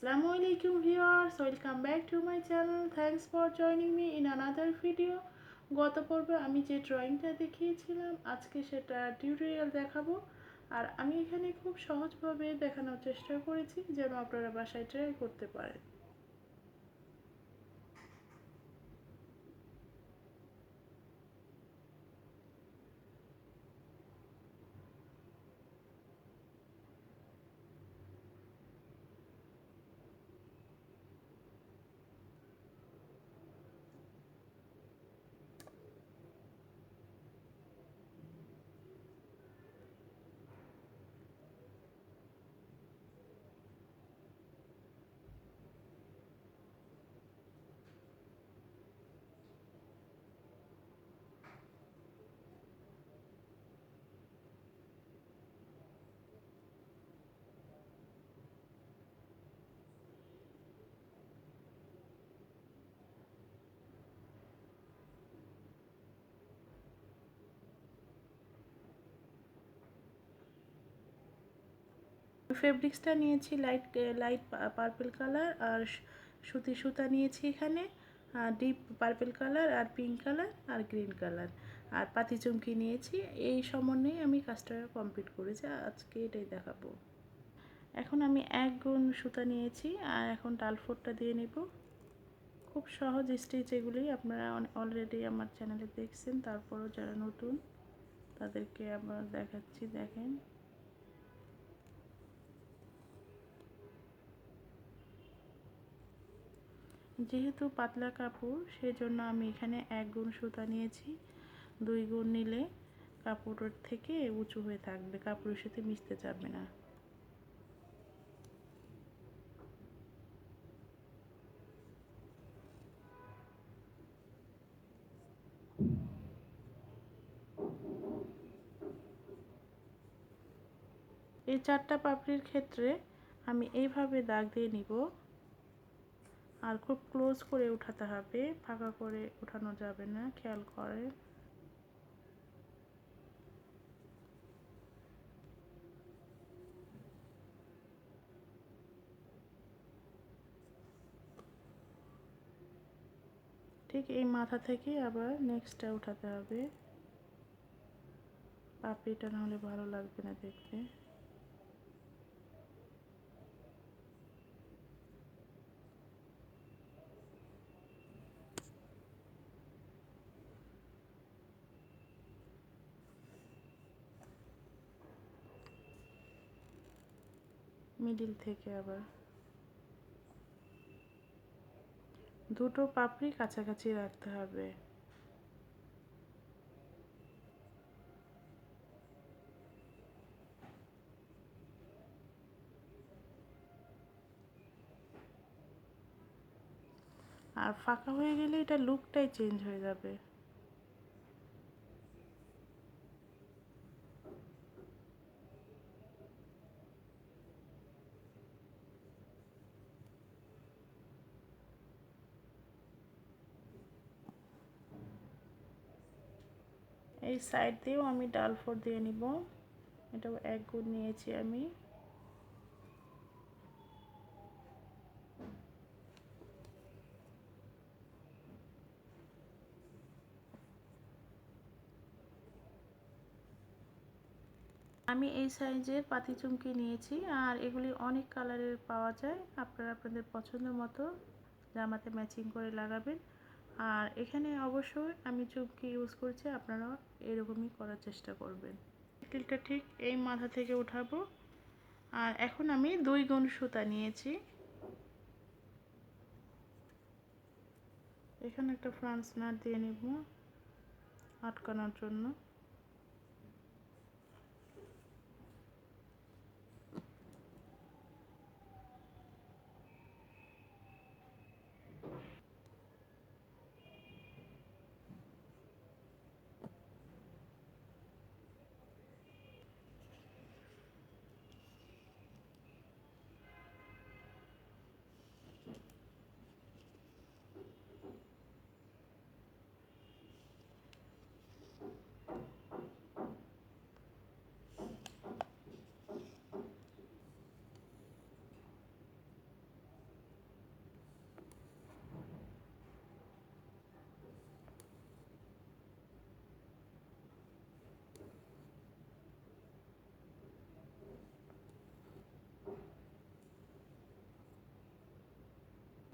আসসালামু আলাইকুম viewers welcome back to my channel. Thanks for joining me in another video গত পর্বে আমি যে ড্রয়িংটা দেখিয়েছিলাম, আজকে সেটা টিউটোরিয়াল দেখাবো। আর আমি এখানে খুব সহজভাবে দেখানোর চেষ্টা করেছি, যেন আপনারা বাসায় ট্রাই করতে পারেন। ফেব্রিক্সটা নিয়েছি লাইট লাইট পার্পল কালার আর সুতি সুতা নিয়েছি এখানে ডিপ পার্পল কালার আর পিঙ্ক কালার আর গ্রিন কালার আর পাতি চুমকি নিয়েছি, এই সমন্বয়ে আমি কাজটা কমপ্লিট করেছি, আজকে এটাই দেখাবো। এখন আমি এক গুণ সুতা নিয়েছি, আর এখন ডালফোরটা দিয়ে নেব। খুব সহজ স্টিচ এগুলি, আপনারা অলরেডি আমার চ্যানেলে দেখছেন, তারপরও যারা নতুন, তাদেরকে আবার দেখাচ্ছি, দেখেন। যেহেতু পাতলা কাপড়, সেজন্য আমি এখানে এক গুণ সুতা নিয়েছি। দুই গুণ নিলে কাপড়ের থেকে উঁচু হয়ে থাকবে, কাপড়ের সাথে মিশতে যাবে না। এই চারটা পাপড়ির ক্ষেত্রে আমি এইভাবে দাগ দিয়ে নিব। আর খুব ক্লোজ করে উঠাতে হবে। ফাঁকা করে উঠানো যাবে না, খেয়াল করে। ঠিক এই মাথা থেকে আবার নেক্সটটা উঠাতে হবে। পাপড়িটা নাহলে ভালো লাগবে না দেখতে। মিডিল থেকে আবার। দুটো পাপড়ি কাছাকাছি রাখতে হবে। আর ফাঁকা হয়ে গেলে এটা লুকটাই চেঞ্জ হয়ে যাবে। এই সাইড দিয়েও আমি ডাল ফোর দিয়ে নিব। এটাও এক গুণ নিয়েছি আমি। আমি এই সাইজের পাতি চুমকি নিয়েছি, আর এগুলি অনেক কালারের পাওয়া যায়। আপনারা আপনাদের পছন্দ মতো জামাতে ম্যাচিং করে লাগাবেন। আর এখানে অবশ্যই আমি চুমকি ইউজ করছি আপনারা এরকমই করার চেষ্টা করবেন। তিলটা ঠিক এই মাথা থেকে উঠাবো। আর এখন আমি দুই গুণ সুতা নিয়েছি। এখানে একটা ফ্রান্স নাট দিয়ে নিব আটকানোর জন্য।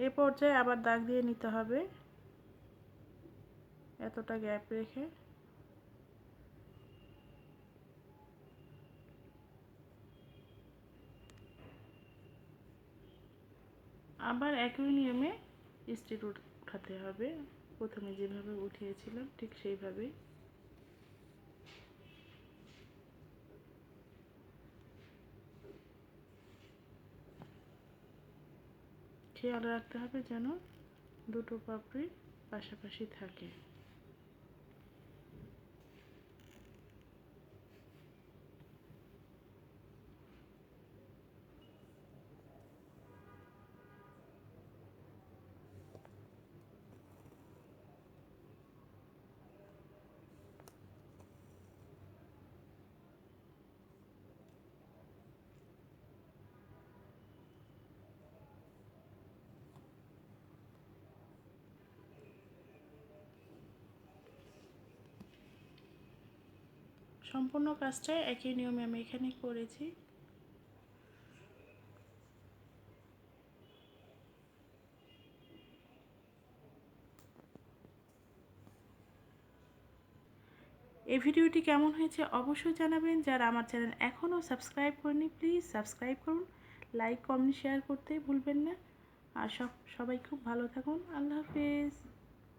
এ পর্যায়ে আবার দাগ দিয়ে নিতে হবে। এতটা গ্যাপ রেখে। আবার একই নিয়মে স্টিচ উঠাতে হবে। প্রথমে যেভাবে উঠিয়েছিলাম, ঠিক সেইভাবেই। খেয়াল রাখতে হবে যেন দুটো পাপড়ি পাশাপাশি থাকে। সম্পূর্ণ কাজটাই একই নিয়মে আমি এখানে করেছি। এই ভিডিওটি কেমন হয়েছে অবশ্যই জানাবেন। যারা আমার চ্যানেল এখনও সাবস্ক্রাইব করেনি প্লিজ সাবস্ক্রাইব করুন, লাইক, কমেন্ট, শেয়ার করতে ভুলবেন না। আর সব, সবাই খুব ভালো থাকুন। আল্লাহ হাফেজ।